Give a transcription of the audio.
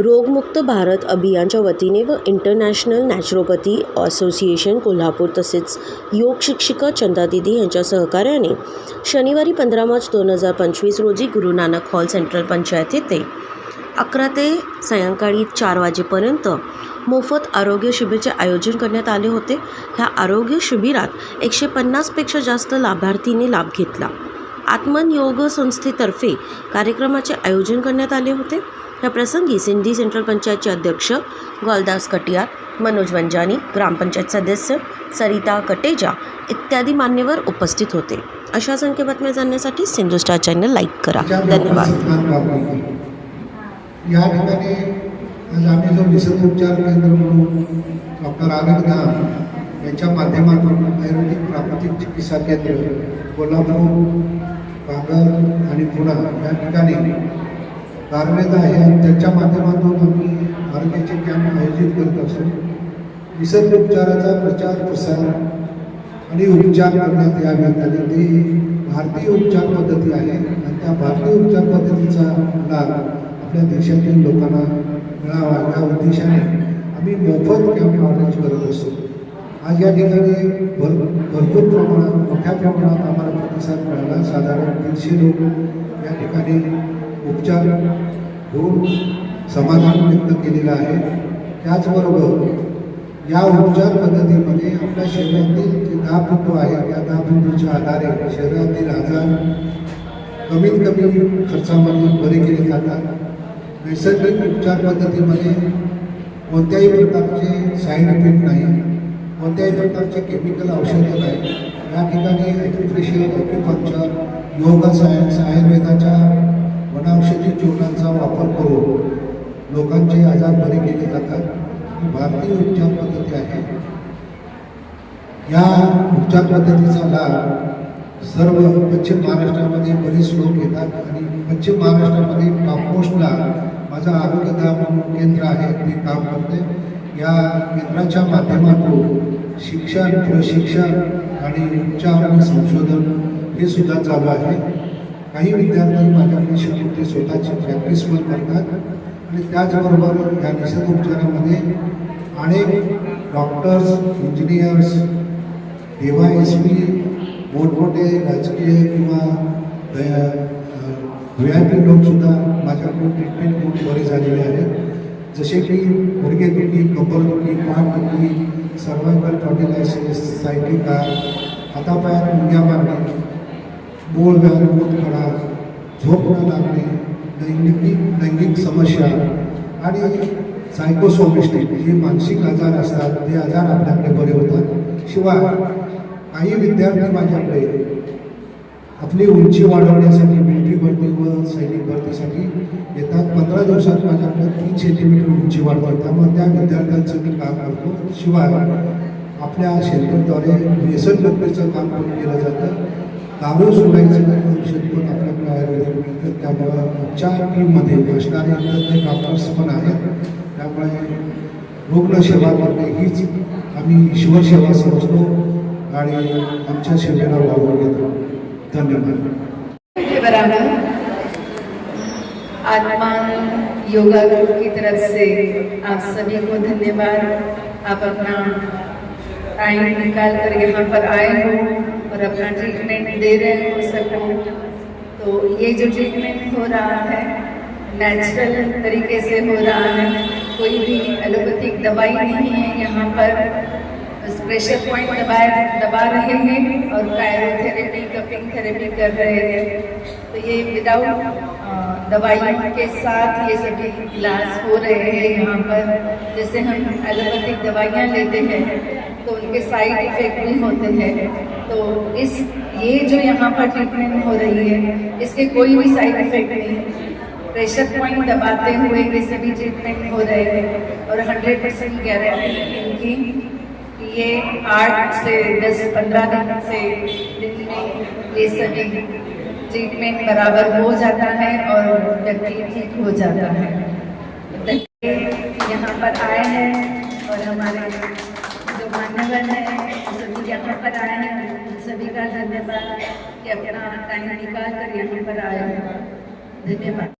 रोगमुक्त भारत अभियानच्या वतीने व इंटरनॅशनल नॅचरोपॅथी असोसिएशन कोल्हापूर तसेच योग शिक्षिका चंदा दिदी यांच्या सहकार्याने शनिवारी पंधरा मार्च दोन हजार पंचवीस रोजी गुरु नानक हॉल सेंट्रल पंचायत येथे अकरा ते सायंकाळी चार वाजेपर्यंत मोफत आरोग्य शिबिरचे आयोजन करण्यात आले होते. ह्या आरोग्य शिबिरात एकशे पन्नासपेक्षा जास्त लाभार्थींनी लाभ घेतला. आत्मन योग संस्थेतर्फे कार्यक्रमाचे आयोजन करण्यात आले होते. या प्रसंगी सिंधी सेंट्रल पंचायतचे अध्यक्ष गोलदास कटियार मनोज वंजानी ग्रामपंचायत सदस्य सरिता कटेजा इत्यादी मान्यवर उपस्थित होते. अशा संख्य बातम्या जाणण्यासाठी सिंधू स्टार चॅनल लाईक करा. धन्यवाद. या ठिकाणी आज आम्ही जो निसर्गोपचार केंद्र म्हणून डॉक्टर आनंद यांच्या माध्यमातून आयुर्वेदिक प्राकृतिक चिकित्सा केंद्र कोल्हापूर कागल आणि पुणा या ठिकाणी कार्यरत आहे आणि त्यांच्या माध्यमातून आम्ही आरोग्याचे कॅम्प आयोजित करत असतो. निसर्गोपचाराचा प्रचार प्रसार आणि उपचार करण्यात याव्यात आणि ते भारतीय उपचार पद्धती आहे आणि त्या भारतीय उपचार पद्धतीचा लाभ आपल्या देशातील लोकांना मिळावा या उद्देशाने आम्ही मोफत कॅम्प अरेंज करत असतो. आज या भर, भरपूर प्रमाणात मोठ्या प्रमाणात आम्हाला प्रतिसाद मिळाला. साधारण दीडशे लोक या ठिकाणी उपचार घेऊन समाधान व्यक्त केलेलं आहे. त्याचबरोबर या उपचार पद्धतीमध्ये आपल्या शरीरातील जे दाबबिंदू आहे या दाबबिंदूच्या आधारे शरीरातील आजार कमीत कमी खर्चामध्ये बरे केले जातात. नैसर्गिक उपचार पद्धति पद्धतीमध्ये कोणत्याही प्रकारचे साईड इफ़ेक्ट नाही. कोणत्याही प्रकारचे केमिकल औषधं नाही. या ठिकाणी ॲक्युप्रेशर ॲक्युपंक्चर योगा सायन्स आयुर्वेदाच्या वनौषधी जीवनांचा वापर करून लोकांचे आजार बरे केले जातात. ही भारतीय उपचार पद्धती आहे. या उपचार पद्धतीचा लाभ सर्व पश्चिम महाराष्ट्रामध्ये बरेच लोक घेतात आणि पश्चिम महाराष्ट्रामध्ये टॉपमोस्टला माझं आरोग्यधाम म्हणून केंद्र आहे ते काम करते या केंद्राच्या माध्यमातून शिक्षण प्रशिक्षण आणि उपचार आणि संशोधन हे सुद्धा चालू आहे. काही विद्यार्थी माझ्याकडे शिकून ते स्वतःची प्रॅक्टिस पण करतात आणि त्याचबरोबर या निसर्गोपचारामध्ये अनेक डॉक्टर्स इंजिनियर्स देवा एस पी मोठमोठे राजकीय किंवा व्ही आय पी लोकसुद्धा माझ्याकडून ट्रीटमेंट खूप बरे झालेले आहेत. जसे की गुडघेदुखी कपलदुखी पाठदुखी सर्वायकल टॉटिलायसिस सायटिका हातापायात मुंग्या मारणे मूळ बोध मूतखडा झोप न लागणे लैंगिक लैंगिक समस्या आणि सायकोसोमिस्टिक जे मानसिक आजार असतात ते आजार आपल्याकडे बरे होतात. शिवाय काही विद्यार्थी माझ्याकडे आपली उंची वाढवण्यासाठी भरती व सैनिक भरतीसाठी येतात. पंधरा दिवसात माझ्याकडे तीन सेंटीमीटर उंची पडतात त्यामुळे त्या विद्यार्थ्यांचं मी काम करतो. शिवाय आपल्या शेतकऱ्याद्वारे व्यसन मुक्तीचं काम करून केलं जातं. दारू सोडायचं शेतकरी आपल्याकडे आयुर्वेदिक मिळतं. त्यामुळं आमच्या टीममध्ये असणारे इतर डॉक्टर्स पण आहेत. त्यामुळे रुग्णसेवा करणे हीच आम्ही ईश्वरसेवा समजतो आणि आमच्या सेवेला वाढवून घेतो धन्यवाद. बराबर योगा ग्रुप की तरफ़ से आप सभी को धन्यवाद। आप अपना टाइम निकाल कर यहाँ पर आए हो और अपना ट्रीटमेंट दे रहे हो सबको। तो ये जो ट्रीटमेंट हो रहा है नेचुरल तरीके से हो रहा है, कोई भी एलोपैथिक दवाई नहीं है यहाँ पर। प्रेशर पॉइंट दबाए दबा रहे हैं और कायरोथेरेपी कपिंग थेरेपी कर रहे हैं। तो ये विदाउट दवाइयों के साथ ये सभी इलाज हो रहे हैं यहाँ पर। जैसे हम एलोपैथिक दवाइयाँ लेते हैं तो उनके साइड इफ़ेक्ट भी होते हैं। तो इस, ये जो यहाँ पर ट्रीटमेंट हो रही है, इसके कोई भी साइड इफ़ेक्ट नहीं। प्रेशर पॉइंट दबाते हुए ये सभी ट्रीटमेंट हो रहे हैं और हंड्रेड परसेंट गारंटी इनकी ये आठ से दस, पंद्रह दिन से दिन में ये सभी ट्रीटमेंट बराबर हो जाता है और व्यक्ति ठीक हो जाता है। यहाँ पर आए हैं और हमारे जो मान्यवर हैं, सभी यहाँ पर आए हैं। सभी का धन्यवाद कि अपना टाइम निकाल कर यहाँ पर आए हैं। धन्यवाद।